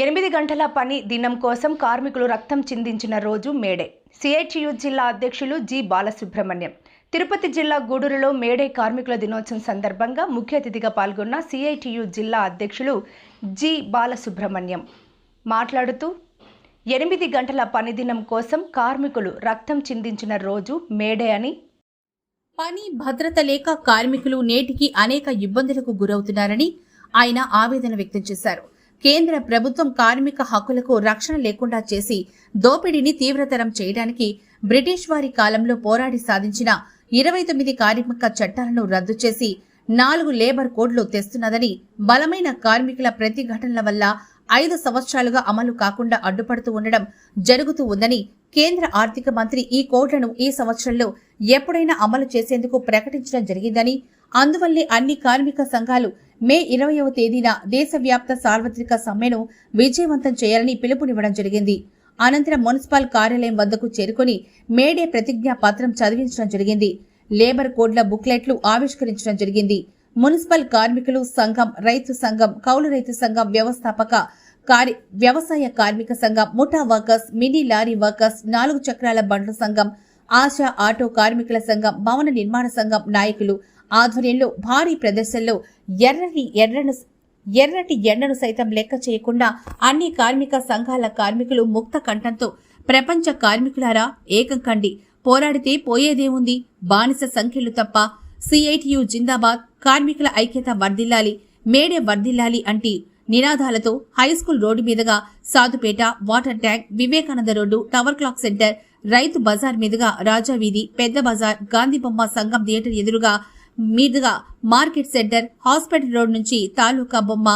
ఎనిమిది గంటల పని దినం కోసం కార్మికులు రక్తం చిందించిన రోజు మేడే. సిఐటియు జిల్లా అధ్యక్షులు జి బాలసుబ్రహ్మణ్యం. తిరుపతి జిల్లా గూడూరులో మేడే కార్మికుల దినోత్సవం సందర్భంగా ముఖ్య అతిథిగా పాల్గొన్న సిఐటియు జిల్లా అధ్యక్షులు జి బాలసుబ్రహ్మణ్యం. మాట్లాడుతూ ఎనిమిది గంటల పని దినం కోసం కార్మికులు రక్తం చిందించిన రోజు మేడే అని. పని భద్రత లేక కార్మికులు నేటికి అనేక ఇబ్బందులకు గురవుతున్నారని ఆయన ఆవేదన వ్యక్తం చేశారు. కేంద్ర ప్రభుత్వం కార్మిక హక్కులకు రక్షణ లేకుండా చేసి దోపిడీని తీవ్రతరం చేయడానికి బ్రిటిష్ వారి కాలంలో పోరాడి సాధించిన ఇరవై తొమ్మిది కార్మిక చట్టాలను రద్దు చేసి నాలుగు లేబర్ కోడ్లు తెస్తున్నదని బలమైన కార్మికుల ప్రతిఘటనల వల్ల ఐదు సంవత్సరాలుగా అమలు కాకుండా అడ్డుపడుతూ ఉండడం జరుగుతూ ఉందని కేంద్ర ఆర్థిక మంత్రి ఈ కోడ్లను ఈ సంవత్సరంలో ఎప్పుడైనా అమలు చేసేందుకు ప్రకటించడం జరిగిందని అందువల్లే అన్ని కార్మిక సంఘాలు మే ఇరవయవ తేదీన దేశవ్యాప్త సార్వత్రిక సమ్మెను విజయవంతం చేయాలని పిలుపునివ్వడం జరిగింది. అనంతరం మున్సిపల్ కార్యాలయం వద్దకు చేరుకుని మేడే ప్రతిజ్ఞా పత్రం చదివించడం జరిగింది. లేబర్ కోడ్ల బుక్లెట్లు ఆవిష్కరించడం జరిగింది. మున్సిపల్ కార్మికులు సంఘం రైతు సంఘం కౌలు రైతు సంఘం వ్యవస్థాపక కార్య వ్యవసాయ కార్మిక సంఘం ముఠా వర్కర్స్ మినీ లారీ వర్కర్స్ నాలుగు చక్రాల బండ్ల సంఘం ఆశా ఆటో కార్మికుల సంఘం భవన నిర్మాణ సంఘం నాయకులు ఆధ్వర్యంలో భారీ ప్రదర్శనలో ఎర్రని ఎర్రను ఎర్రటి ఎండను సైతం లెక్క చేయకుండా అన్ని కార్మిక సంఘాల కార్మికులు ముక్త కంఠంతో ప్రపంచ కార్మికులారా ఏకం కండి. పోరాడితే పోయేదేముంది బానిస సంఖ్యలు తప్ప సిఐటియు జిందాబాద్ కార్మికుల ఐక్యత వర్ధిల్లాలి మేడే వర్ధిల్లాలి అంటి నినాదాలతో హైస్కూల్ రోడ్డు మీదుగా Sadhupeta water tank Vivekananda road tower clock centre Rythu Bazar మీదుగా రాజావీధి పెద్ద బజార్ గాంధీ బొమ్మ సంఘం థియేటర్ ఎదురుగా మీదుగా మార్కెట్ సెంటర్ హాస్పిటల్ రోడ్ నుంచి తాలూకా బొమ్మ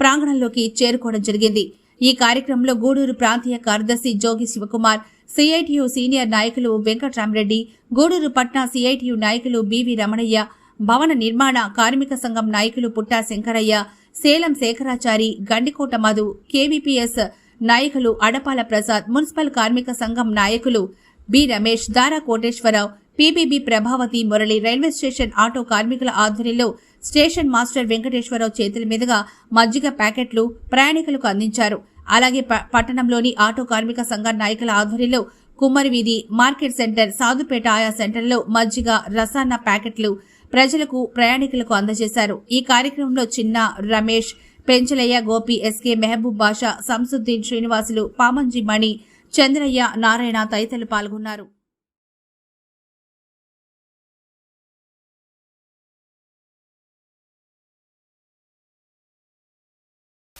ప్రాంగణంలోకి చేరుకోవడం జరిగింది. ఈ కార్యక్రమంలో గూడూరు ప్రాంతీయ కార్యదర్శి జోగి శివకుమార్ సిఐటియు సీనియర్ నాయకులు వెంకట్రామరెడ్డి గూడూరు పట్నా సిఐటియు నాయకులు బివి రమణయ్య భవన నిర్మాణ కార్మిక సంఘం నాయకులు పుట్టా శంకరయ్య సేలం శేఖరాచారి గండికోట మధు కేవీపీఎస్ నాయకులు అడపాల ప్రసాద్ మున్సిపల్ కార్మిక సంఘం నాయకులు B Ramesh Dara Koteswararao PBB Prabhavathi Murali railway station auto కార్మికుల ఆధ్వర్యంలో స్టేషన్ మాస్టర్ వెంకటేశ్వరరావు చేతుల మీదుగా మజ్జిగ ప్యాకెట్లు ప్రయాణికులకు అందించారు. అలాగే ప- పట్టణంలోని ఆటో కార్మిక సంఘ నాయకుల ఆధ్వర్యంలో కుమ్మరి వీధి మార్కెట్ సెంటర్ సాధుపేట ఆయా సెంటర్లో మజ్జిగ రసాన్న ప్యాకెట్లు ప్రజలకు ప్రయాణికులకు అందజేశారు. ఈ కార్యక్రమంలో చిన్న రమేష్ పెంచలయ్య గోపి ఎస్కే మెహబూబ్ బాషా సంసుద్దీన్ శ్రీనివాసులు పామంజి మణి చంద్రయ్య నారాయణ తదితరులు పాల్గొన్నారు.